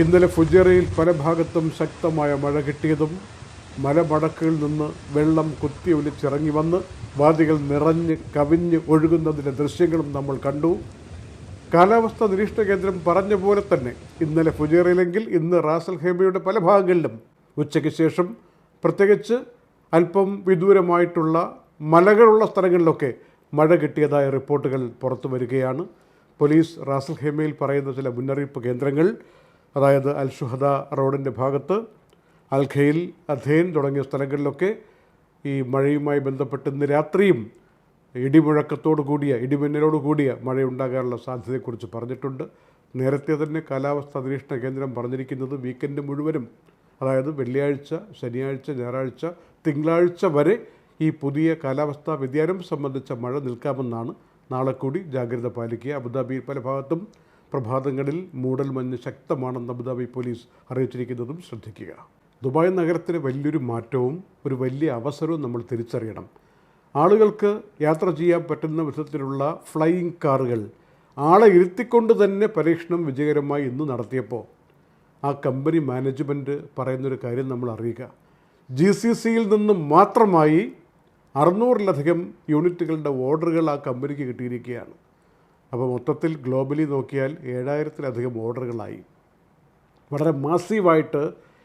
ഇന്നലെ ഫുജേറയിൽ പല ഭാഗത്തും ശക്തമായ മഴ കിട്ടിയതും മലമടക്കുകളിൽ നിന്ന് വെള്ളം കുത്തി ഒലിച്ചിറങ്ങി വന്ന് വാദികൾ നിറഞ്ഞ് കവിഞ്ഞ് ഒഴുകുന്നതിന്റെ ദൃശ്യങ്ങളും നമ്മൾ കണ്ടു. കാലാവസ്ഥാ നിരീക്ഷണ കേന്ദ്രം പറഞ്ഞ പോലെ തന്നെ ഇന്നലെ ഫുജേറയിലെങ്കിൽ ഇന്ന് റാസൽ ഹേമയുടെ പല ഭാഗങ്ങളിലും ഉച്ചയ്ക്ക് ശേഷം പ്രത്യേകിച്ച് അല്പം വിദൂരമായിട്ടുള്ള മലകളുള്ള സ്ഥലങ്ങളിലൊക്കെ മഴ കിട്ടിയതായ റിപ്പോർട്ടുകൾ പുറത്തു വരികയാണ്. പോലീസ് റാസൽ ഹേമയിൽ പറയുന്ന ചില മുന്നറിയിപ്പ് കേന്ദ്രങ്ങൾ അതായത് അൽ ഷുഹദ റോഡിന്റെ ഭാഗത്ത് അൽ ഖെയിൽ അധേൻ തുടങ്ങിയ സ്ഥലങ്ങളിലൊക്കെ ഈ മഴയുമായി ബന്ധപ്പെട്ട് ഇന്ന് രാത്രിയും ഇടിമുഴക്കത്തോടു കൂടിയ ഇടിമിന്നലോട് കൂടിയ മഴയുണ്ടാകാനുള്ള സാധ്യതയെക്കുറിച്ച് പറഞ്ഞിട്ടുണ്ട്. നേരത്തെ തന്നെ കാലാവസ്ഥാ നിരീക്ഷണ കേന്ദ്രം പറഞ്ഞിരിക്കുന്നത് വീക്കെൻഡ് മുഴുവനും അതായത് വെള്ളിയാഴ്ച ശനിയാഴ്ച ഞായറാഴ്ച തിങ്കളാഴ്ച വരെ ഈ പുതിയ കാലാവസ്ഥാ വ്യതിയാനം സംബന്ധിച്ച മഴ നിൽക്കാമെന്നാണ്. നാളെ കൂടി ജാഗ്രത പാലിക്കുക. അബുദാബി പല ഭാഗത്തും പ്രഭാതങ്ങളിൽ മൂടൽമഞ്ഞ് ശക്തമാണെന്ന് അബുദാബി പോലീസ് അറിയിച്ചിരിക്കുന്നതും ശ്രദ്ധിക്കുക. ദുബായ് നഗരത്തിന് വലിയൊരു മാറ്റവും ഒരു വലിയ അവസരവും നമ്മൾ തിരിച്ചറിയണം. ആളുകൾക്ക് യാത്ര ചെയ്യാൻ പറ്റുന്ന വിധത്തിലുള്ള ഫ്ലൈയിങ് കാറുകൾ ആളെ ഇരുത്തിക്കൊണ്ട് തന്നെ പരീക്ഷണം വിജയകരമായി ഇന്ന് നടത്തിയപ്പോൾ ആ കമ്പനി മാനേജ്മെന്റ് പറയുന്നൊരു കാര്യം നമ്മൾ അറിയുക. ജി സി സിയിൽ നിന്ന് മാത്രമായി അറുന്നൂറിലധികം യൂണിറ്റുകളുടെ ഓർഡറുകൾ ആ കമ്പനിക്ക് കിട്ടിയിരിക്കുകയാണ്. അപ്പോൾ മൊത്തത്തിൽ ഗ്ലോബലി നോക്കിയാൽ ഏഴായിരത്തിലധികം ഓർഡറുകളായി. വളരെ മാസീവായിട്ട്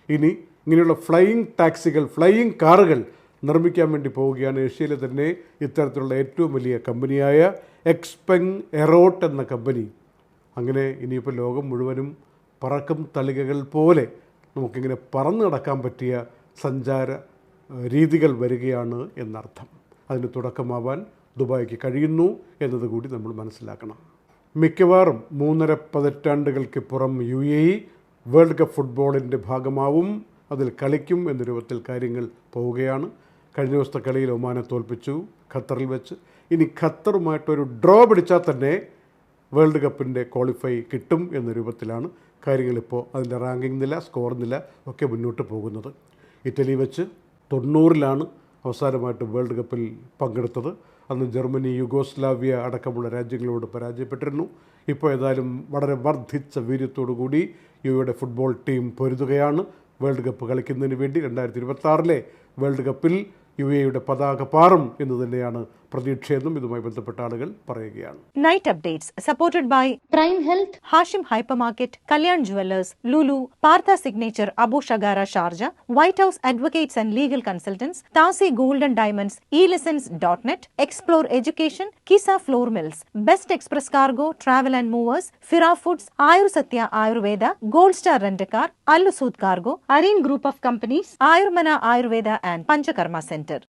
ഇനി ഇങ്ങനെയുള്ള ഫ്ലൈയിങ് ടാക്സികൾ ഫ്ലൈയിങ് കാറുകൾ നിർമ്മിക്കാൻ വേണ്ടി പോവുകയാണ് ഏഷ്യയിലെ തന്നെ ഇത്തരത്തിലുള്ള ഏറ്റവും വലിയ കമ്പനിയായ എക്സ്പെങ് എറോട്ട് എന്ന കമ്പനി. അങ്ങനെ ഇനിയിപ്പോൾ ലോകം മുഴുവനും പറക്കും തളികകൾ പോലെ നമുക്കിങ്ങനെ പറന്നു നടക്കാൻ പറ്റിയ സഞ്ചാര രീതികൾ വരികയാണ് എന്നർത്ഥം. അതിന് തുടക്കമാവാൻ ദുബായിക്ക് കഴിയുന്നു എന്നതുകൂടി നമ്മൾ മനസ്സിലാക്കണം. മിക്കവാറും മൂന്നര പതിറ്റാണ്ടുകൾക്ക് പുറം U A E world cup ഫുട്ബോളിന്റെ ഭാഗമാവും. അതിൽ കളിക്കും എന്ന രൂപത്തിൽ കാര്യങ്ങൾ പോവുകയാണ്. കഴിഞ്ഞ ദിവസത്തെ കളിയിൽ ഒമാനെ തോൽപ്പിച്ചു ഖത്തറിൽ വെച്ച്. ഇനി ഖത്തറുമായിട്ടൊരു ഡ്രോ പിടിച്ചാൽ തന്നെ വേൾഡ് കപ്പിന്റെ ക്വാളിഫൈ കിട്ടും എന്ന രൂപത്തിലാണ് കാര്യങ്ങളിപ്പോൾ അതിന്റെ റാങ്കിങ് നില സ്കോർ നില ഒക്കെ മുന്നോട്ട് പോകുന്നത്. ഇറ്റലി വെച്ച് തൊണ്ണൂറിലാണ് അവസാനമായിട്ട് വേൾഡ് കപ്പിൽ പങ്കെടുത്തത്. അന്ന് ജർമ്മനി യുഗോസ്ലാവിയ അടക്കമുള്ള രാജ്യങ്ങളോട് പരാജയപ്പെട്ടിരുന്നു. ഇപ്പോൾ ഏതായാലും വളരെ വർദ്ധിച്ച വീര്യത്തോടു കൂടി യുവയുടെ ഫുട്ബോൾ ടീം പൊരുതുകയാണ്. വേൾഡ് കപ്പ് കളിക്കുന്നതിന് വേണ്ടി രണ്ടായിരത്തി ഇരുപത്തി വേൾഡ് കപ്പിൽ യു എയുടെ പതാക പാറും എന്ന് തന്നെയാണ് പ്രതിഷേധം ഇതുമായി ബന്ധപ്പെട്ട ആളുകൾ പറയുകയാണ്. Night updates supported by prime health Hashim hyper market Kalyan jewellers Lulu Partha signature Abu Shagara Sharjah white house advocates and legal consultants താസി golden diamonds E lessons dot net explore education Qissa flour mills best express cargo travel and movers ഫിറാ foods Ayur Sathya Ayurveda gold star rent a car അല്ലുസൂത് cargo Areen group of companies Ayurmana Ayurveda and Panchakarma centre